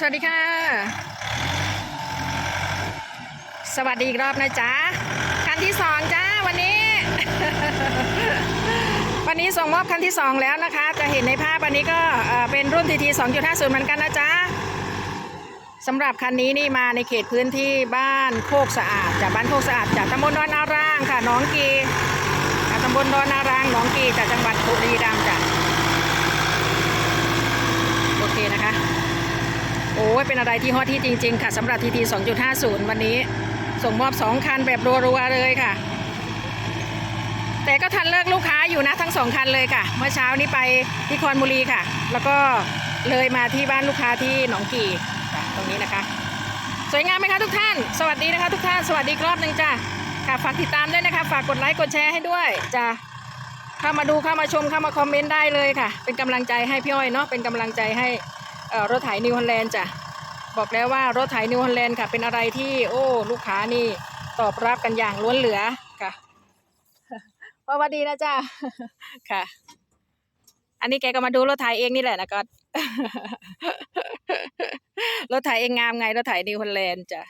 สวัสดีค่ะ สวัสดีอีกรอบนะจ๊ะคันที่สองจ้าวันนี้ วันนี้ส่งมอบคันที่สองแล้วนะคะ จะเห็นในภาพอันนี้ก็เป็นรุ่นทีที2.50เหมือนกันนะจ๊ะสำหรับคันนี้นี่มาในเขตพื้นที่บ้านโคกสะอาดจากบ้านโคกสะอาดจากตำบลดอนนารางค่ะหน้องกีอ่าตำบลดอนนารางหน้องกีจากจังหวัดบุรีรัมย์จ้ะโอเคนะคะ โอ้ยเป็นอะไรที่ฮอตที่จริง ๆ ค่ะสำหรับทีที2.50 วันนี้ ส่งมอบ 2 คันแบบรัวๆเลยค่ะ แต่ก็ทันเลิกลูกค้าอยู่นะทั้งสองคันเลยค่ะ เมื่อเช้านี้ไปที่คอนบุรีค่ะ แล้วก็เลยมาที่บ้านลูกค้าที่หนองกี่ตรงนี้นะคะ สวยงามไหมคะทุกท่าน สวัสดีนะคะทุกท่านสวัสดีรอบหนึ่งจ้ะค่ะฝากติดตามด้วยนะคะ ฝากกดไลค์กดแชร์ให้ด้วยจ้ะเข้ามาดูเข้ามาชมเข้ามาคอมเมนต์ได้เลยค่ะ เป็นกำลังใจให้พี่อ้อยเนาะเป็นกำลังใจให้ รถไถนิวฮอลแลนด์จ้ะบอกแล้วว่ารถไถนิวฮอลแลนด์ค่ะ เป็นอะไรที่ โอ้ลูกค้านี่ตอบรับกันอย่างล้นเหลือค่ะสวัสดีนะจ้าค่ะ อันนี้แกก็มาดูรถไถเองนี่แหละนะก็รถไถเองงามไงรถไถนิวฮอลแลนด์จ้ะ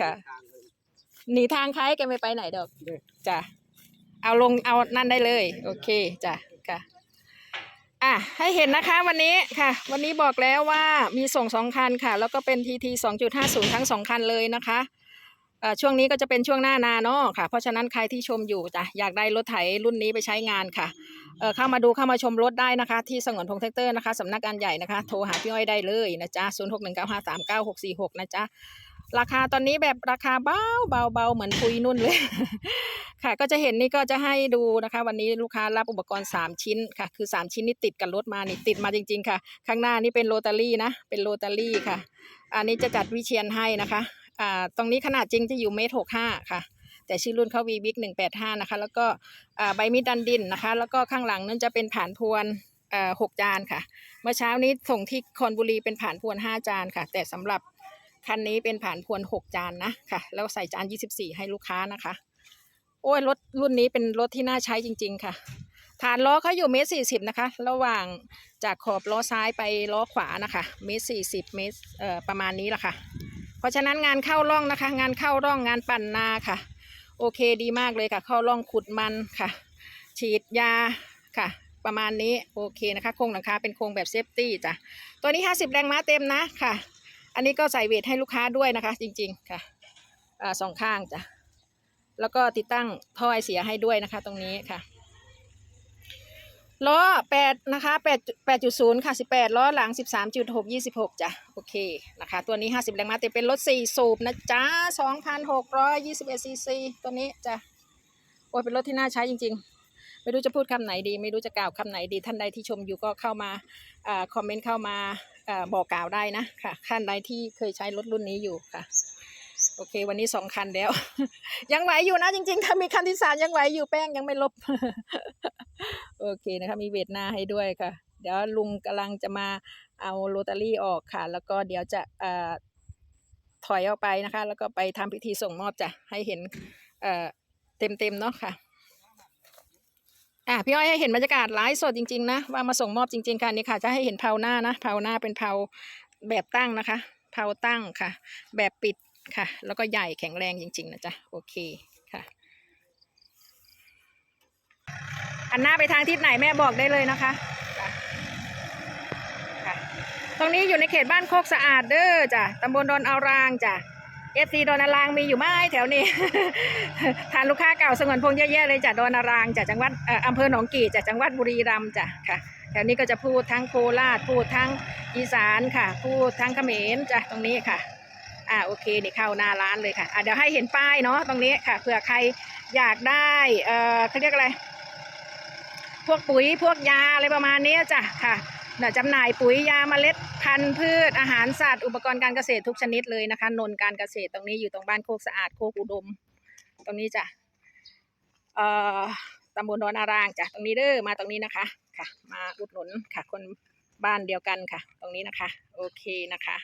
ค่ะหนีทางใครแกไม่ไปไหนดอกจ้ะเอาลงเอานั่นได้เลย โอเคจ้ะค่ะ อะให้เห็นนะคะวันนี้ค่ะ วันนี้บอกแล้วว่ามีส่งสองคันค่ะ แล้วก็เป็นทีทีสองจุดห้าศูนย์ทั้งสองคันเลยนะคะเอ่อช่วงนี้ก็จะเป็นช่วงหน้านาเนาะค่ะ เพราะฉะนั้นใครที่ชมอยู่จ้ะอยากได้รถไถรุ่นนี้ไปใช้งานค่ะเออเข้ามาดูเข้ามาชมรถได้นะคะ ที่สงวนพงแท็กเตอร์นะคะสำนักงานใหญ่นะคะ โทรหาพี่อ้อยได้เลยนะจ๊ะศูนย์หกหนึ่งเก้าห้าสามเก้าหกสี่หกนะจ๊ะ ราคาตอนนี้แบบราคาเบาเบาเบาเหมือนปุยนุ่นเลย ค่ะ ก็จะเห็นนี่ก็จะให้ดูนะคะ วันนี้ลูกค้ารับอุปกรณ์ 3 ชิ้นค่ะ คือ 3 ชิ้นนี่ติดกับรถมานี่ติดมาจริง ๆ ค่ะ ข้างหน้านี่เป็นโรตารี่นะ เป็นโรตารี่ค่ะ อันนี้จะจัดวิเชียนให้นะคะอ่าตรงนี้ขนาดจริงจะอยู่เมตรหกห้าค่ะแต่ชื่อรุ่นเขาวีบิ๊กหนึ่งแปดห้านะคะ แล้วก็อ่าใบมีดดันดินนะคะ แล้วก็ข้างหลังนั่นจะเป็นผ่านพวนอ่อหกจานค่ะ เมื่อเช้านี้ส่งที่คอนบุรีเป็นผ่านพวนห้าจานค่ะ แต่สำหรับ คันนี้เป็นผ่านพวนหกจานนะค่ะ แล้วใส่จานยี่สิบสี่ให้ลูกค้านะคะ โอ้ยรถรุ่นนี้เป็นรถที่น่าใช้จริง ๆ ค่ะฐานล้อเขาอยู่เมตรสี่สิบนะคะ ระหว่างจากขอบล้อซ้ายไปล้อขวานะคะเมตรสี่สิบเมตรเอ่อประมาณนี้แหละค่ะ เพราะฉะนั้นงานเข้าร่องนะคะ งานเข้าร่องงานปั่นนาค่ะ โอเคดีมากเลยค่ะ เข้าร่องขุดมันค่ะ ฉีดยาค่ะ ประมาณนี้โอเคนะคะโครงหลังคาเป็นโครงแบบเซฟตี้จ้ะตัวนี้ 50 แรงม้าเต็มนะค่ะ อันนี้ก็ใส่เวทให้ลูกค้าด้วยนะคะ จริง ๆ ค่ะอ่าสองข้างจ้ะแล้วก็ติดตั้งท่อไอเสียให้ด้วยนะคะ ตรงนี้ค่ะล้อแปดนะคะแปดแปดจุดศูนย์ค่ะสิบแปดล้อหลังสิบสามจุดหกยี่สิบหกจ้ะโอเคนะคะ ตัวนี้ห้าสิบแรงม้าเต็มเป็นรถสี่สูบนะจ๊ะสองพันหกร้อยยี่สิบเอ็ดซีซีตัวนี้จ้ะโอ้ยเป็นรถที่น่าใช้จริง ๆ ไม่รู้จะพูดคำไหนดี ไม่รู้จะกล่าวคำไหนดีท่านใดที่ชมอยู่ก็เข้ามาอ่าคอมเมนต์เข้ามา บอกกล่าวได้นะค่ะท่านใดที่เคยใช้รถรุ่นนี้อยู่ค่ะ โอเค วันนี้สองคันแล้ว ยังไหวอยู่นะจริงๆ ถ้ามีคันที่สามยังไหวอยู่แป้งยังไม่ลบ โอเคนะคะมีเวทหน้าให้ด้วยค่ะ เดี๋ยวลุงกำลังจะมาเอาโรตารี่ออกค่ะ แล้วก็เดี๋ยวจะเอ่อถอยออกไปนะคะ แล้วก็ไปทำพิธีส่งมอบจ้ะให้เห็นเอ่อเต็มๆเนาะค่ะ อะพี่อ้อยให้เห็นบรรยากาศไลฟ์สดจริง ๆ นะ ว่ามาส่งมอบจริง ๆ ค่ะนี่ค่ะ จะให้เห็นเผาหน้านะเผาหน้าเป็นเผาแบบตั้งนะคะเผาตั้งค่ะ แบบปิดค่ะ แล้วก็ใหญ่แข็งแรงจริง ๆ นะจ๊ะ โอเคค่ะอันหน้าไปทางทิศไหนแม่บอกได้เลยนะคะตรงนี้อยู่ในเขตบ้านโคกสะอาดเด้อจ้ะตำบลดอนอารางจ้ะ เอฟซีดอนารางมีอยู่ไหมแถวนี้ ทานลูกค้าเก่าสงวนพงเยอะๆเลยจ้ะดอนารางจ้ะจังหวัดอ่ออำเภอหนองกี่จ้ะจังหวัดบุรีรัมย์จ้ะค่ะแถวนี้ก็จะพูดทั้งโคราชพูดทั้งอีสานค่ะ พูดทั้งเขมรจ้ะตรงนี้ค่ะอ่าโอเคนี่เข้าหน้าร้านเลยค่ะอะเดี๋ยวให้เห็นป้ายเนาะตรงนี้ค่ะเผื่อใครอยากได้เอ่อเขาเรียกอะไร พวกปุ๋ยพวกยาอะไรประมาณนี้จ้ะค่ะ จำหน่ายปุ๋ยยาเมล็ดพันธุ์พืชอาหารสัตว์อุปกรณ์การเกษตรทุกชนิดเลยนะคะ นนการเกษตรตรงนี้อยู่ตรงบ้านโคกสะอาดโคกอุดม ตรงนี้จ้ะเอ่อตำบลดอนอารางจ้ะตรงนี้เด้อมาตรงนี้นะคะค่ะ มาอุดหนุนค่ะ คนบ้านเดียวกันค่ะ ตรงนี้นะคะ โอเคนะคะ